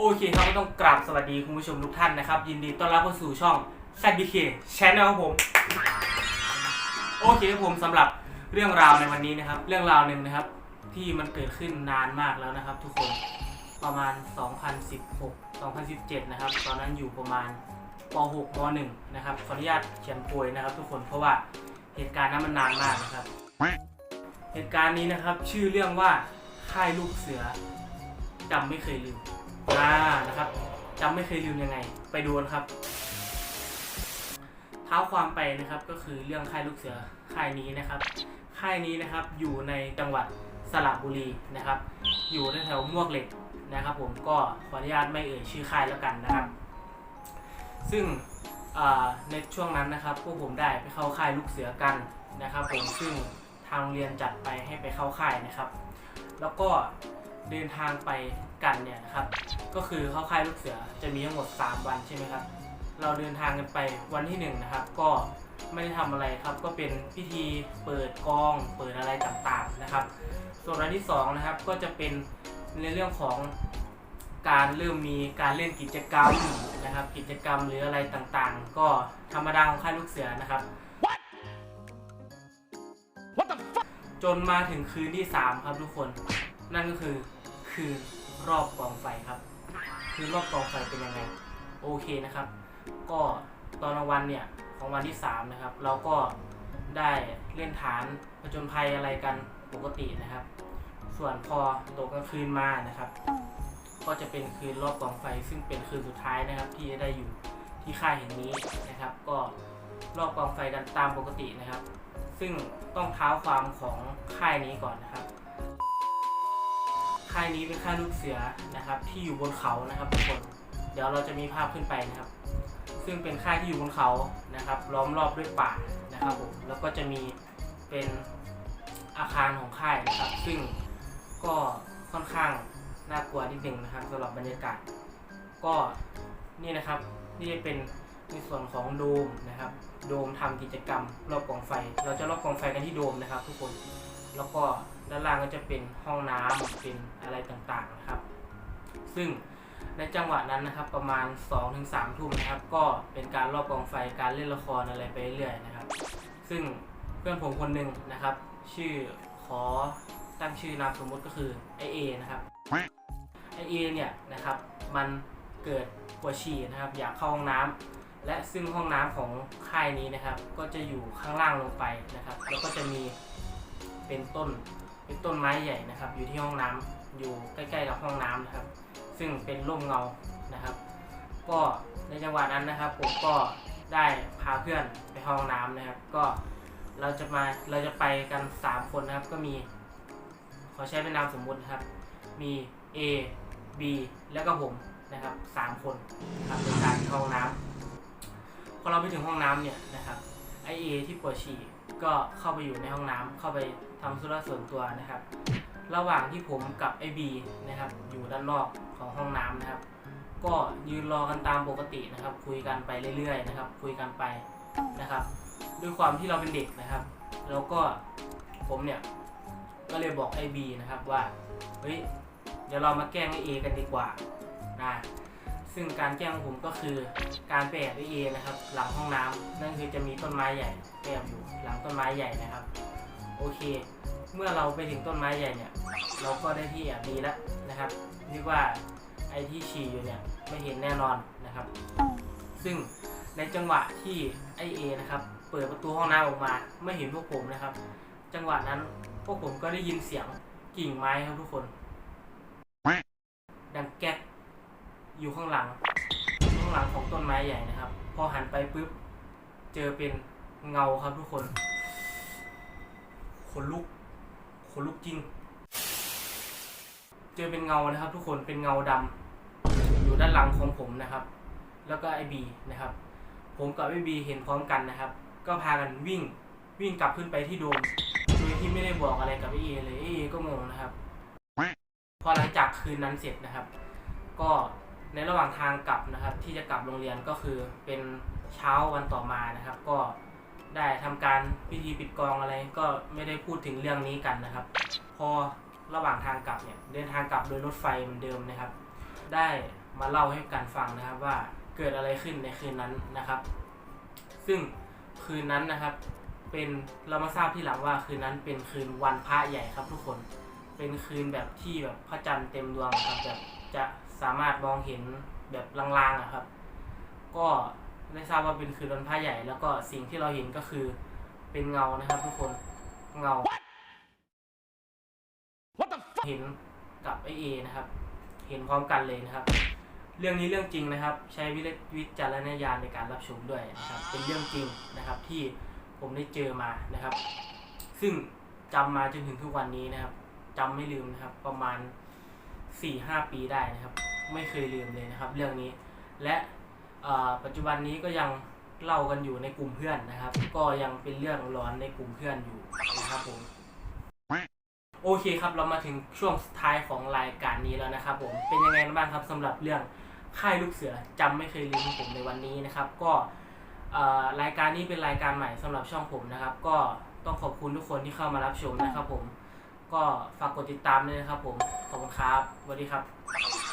โอเคครับก็ต้องกราบสวัสดีคุณผู้ชมทุกท่านนะครับ ยินดีต้อนรับเข้าสู่ช่อง ZBK Channel ครับผม โอเคครับผมสำหรับเรื่องราวในวันนี้นะครับ เรื่องราวหนึ่งนะครับ ที่มันเกิดขึ้นนานมากแล้วนะครับ ทุกคนประมาณ 2016 2017 นะครับ ตอนนั้นอยู่ประมาณป .6 ม .1 นะครับขออนุญาตเขียนโพยนะครับ ทุกคนเพราะว่าเหตุการณ์นั้นมันนานมากนะครับ เหตุการณ์นี้นะครับ ชื่อเรื่องว่าค่ายลูกเสือจำไม่เคยลืม อ่านะครับจำไม่เคยลืมยังไง ไปดูนครับ เท้าความไปนะครับก็คือเรื่องค่ายลูกเสือค่ายนี้นะครับ ค่ายนี้นะครับอยู่ในจังหวัดสระบุรีนะครับ อยู่แถวมวกเหล็กนะครับ ผมก็ขออนุญาตไม่เอ่ยชื่อค่ายแล้วกันนะครับ ซึ่งในช่วงนั้นนะครับพวกผมได้ไปเข้าค่ายลูกเสือกันนะครับ ผมซึ่งทางโรงเรียนจัดไปให้ไปเข้าค่ายนะครับ แล้วก็ เดินทางไปกันเนี่ยนะครับ ก็คือเข้าค่ายลูกเสือจะมีทั้งหมด 3 วันใช่ไหมครับ เราเดินทางกันไปวันที่1นะครับ ก็ไม่ได้ทำอะไรครับ ก็เป็นพิธีเปิดกอง เปิดอะไรต่างๆนะครับ ส่วนวันที่2นะครับก็จะเป็นในเรื่องของการเริ่มมีการเล่นกิจกรรมนะครับ กิจกรรมหรืออะไรต่างๆ ก็ธรรมดาของค่ายลูกเสือนะครับจนมาถึงคืนที่ 3 ครับทุกคน นั่นก็คือ คืนรอบกองไฟครับ คืนรอบกองไฟเป็นยังไง โอเคนะครับ ก็ตอนกลางวันเนี่ยของวันที่ 3 นะครับ เราก็ได้เล่นฐานผจญภัยอะไรกันปกตินะครับ ส่วนพอตกกลางคืนมานะครับ ก็จะเป็นคืนรอบกองไฟ ซึ่งเป็นคืนสุดท้ายนะครับ ที่ได้อยู่ที่ค่ายแห่งนี้นะครับ ก็รอบกองไฟกันตามปกตินะครับ ซึ่งต้องเท้าความของค่ายนี้ก่อนนะครับ ค่ายนี้เป็นค่ายลูกเสือนะครับ ที่อยู่บนเขานะครับทุกคน เดี๋ยวเราจะมีภาพขึ้นไปนะครับ ซึ่งเป็นค่ายที่อยู่บนเขานะครับล้อมรอบด้วยป่านะครับผมแล้วก็จะมีเป็นอาคารของค่ายนะครับ ซึ่งก็ค่อนข้างน่ากลัวนิดหนึ่งนะครับสำหรับบรรยากาศ ก็นี่นะครับนี่จะเป็นในส่วนของโดมนะครับ โดมทำกิจกรรมรอบกองไฟ เราจะรอบกองไฟกันที่โดมนะครับ ทุกคนแล้วก็ ด้านล่างก็จะเป็นห้องน้ำเป็นอะไรต่างๆนะครับ ซึ่งในจังหวะนั้นนะครับประมาณ 2-3 ทุ่มนะครับ ก็เป็นการรอบกองไฟการเล่นละครอะไรไปเรื่อยๆนะครับ ซึ่งเพื่อนผมคนหนึ่งนะครับ ชื่อขอตั้งชื่อนามสมมุติก็คือไอเอนะครับไอเอเนี่ยนะครับมันเกิดปวดฉี่นะครับ อยากเข้าห้องน้ำและซึ่งห้องน้ำของค่ายนี้นะครับ ก็จะอยู่ข้างล่างลงไปนะครับ แล้วก็จะมีเป็นต้น เป็นต้นไม้ใหญ่นะครับ อยู่ที่ห้องน้ำอยู่ใกล้ๆกับห้องน้ำนะครับ ซึ่งเป็นร่มเงานะครับ ก็ในจังหวะนั้นนะครับ ผมก็ได้พาเพื่อนไปห้องน้ำนะครับ ก็เราจะมาเราจะไปกัน 3 คนนะครับ ก็มี ขอใช้เป็นนามสมมุตินะครับ มี A B แล้วก็ผมนะครับสามคนนะครับในการห้องน้ำพอเราไปถึงห้องน้ำเนี่ยนะครับ ไอเอที่ปวดฉี่ก็เข้าไปอยู่ในห้องน้ำเข้าไปทำธุระส่วนตัวนะครับ ระหว่างที่ผมกับไอบีนะครับอยู่ด้านนอกของห้องน้ำนะครับ ก็ยืนรอกันตามปกตินะครับ คุยกันไปเรื่อยๆนะครับ คุยกันไปนะครับ ด้วยความที่เราเป็นเด็กนะครับ แล้วก็ผมเนี่ยก็เลยบอกไอบีนะครับว่าเฮ้ยเดี๋ยวเรามาแกล้งไอเอกันดีกว่านะ ซึ่งการแจ้งของผมก็คือการไปแอบไอเอนะครับ หลังห้องน้ำนั่นคือจะมีต้นไม้ใหญ่ไปแอบอยู่หลังต้นไม้ใหญ่นะครับ โอเค เมื่อเราไปถึงต้นไม้ใหญ่เนี่ย เราก็ได้ที่แอบดีแล้วนะครับเรียกว่าไอที่ฉี่อยู่เนี่ยไม่เห็นแน่นอนนะครับ ซึ่งในจังหวะที่ไอเอนะครับ เปิดประตูห้องน้ำออกมาไม่เห็นพวกผมนะครับ จังหวะนั้นพวกผมก็ได้ยินเสียงกิ่งไม้ครับทุกคน ดังแก๊ก อยู่ข้างหลัง ข้างหลังของต้นไม้ใหญ่นะครับ พอหันไปปุ๊บ เจอเป็นเงาครับทุกคนขนลุกขนลุกจริง เจอเป็นเงานะครับ ทุกคนเป็นเงาดำอยู่ด้านหลังของผมนะครับ แล้วก็ไอบีนะครับ ผมกับไอบีเห็นพร้อมกันนะครับ ก็พากันวิ่งวิ่งกลับขึ้นไปที่โดมโดยที่ไม่ได้บอกอะไรกับไอเอเลยไอเอก็งงนะครับ พอหลังจากคืนนั้นเสร็จนะครับ ก็ ในระหว่างทางกลับนะครับ ที่จะกลับโรงเรียนก็คือเป็นเช้าวันต่อมานะครับ ก็ได้ทำการพิธีปิดกองอะไร ก็ไม่ได้พูดถึงเรื่องนี้กันนะครับ พอระหว่างทางกลับเนี่ยเดินทางกลับโดยรถไฟเหมือนเดิมนะครับ ได้มาเล่าให้กันฟังนะครับว่าเกิดอะไรขึ้นในคืนนั้นนะครับ ซึ่งคืนนั้นนะครับ เป็นเรามาทราบที่หลังว่าคืนนั้นเป็นคืนวันพระใหญ่ครับทุกคน เป็นคืนแบบที่แบบพระจันทร์เต็มดวงครับแบบจะ สามารถมองเห็นแบบลางๆอะครับ ก็ได้ทราบว่าเป็นคืนวันพระใหญ่ แล้วก็สิ่งที่เราเห็นก็คือเป็นเงานะครับทุกคนเงาเห็นกับไอเอนะครับ เห็นพร้อมกันเลยนะครับ เรื่องนี้เรื่องจริงนะครับ ใช้วิวิจารณญาณในการรับชมด้วยนะครับ เป็นเรื่องจริงนะครับที่ผมได้เจอมานะครับ ซึ่งจำมาจนถึงทุกวันนี้นะครับจำไม่ลืมนะครับ ประมาณ 4ี่ห้าปีได้นะครับ ไม่เคยลืมเลยนะครับ เรื่องนี้ และปัจจุบันนี้ก็ยังเล่ากันอยู่ในกลุ่มเพื่อนนะครับ ก็ยังเป็นเรื่องร้อนในกลุ่มเพื่อนอยู่นะครับผมโอเคครับเรามาถึงช่วงสุดท้ายของรายการนี้แล้วนะครับ ผมเป็นยังไงบ้างครับสำหรับเรื่องค่ายลูกเสือจำไม่เคยลืมของผมในวันนี้นะครับ ก็รายการนี้เป็นรายการใหม่สำหรับช่องผมนะครับ ก็ต้องขอบคุณทุกคนที่เข้ามารับชมนะครับผม ก็ฝากกดติดตามด้วยนะครับผม ขอบคุณครับสวัสดีครับ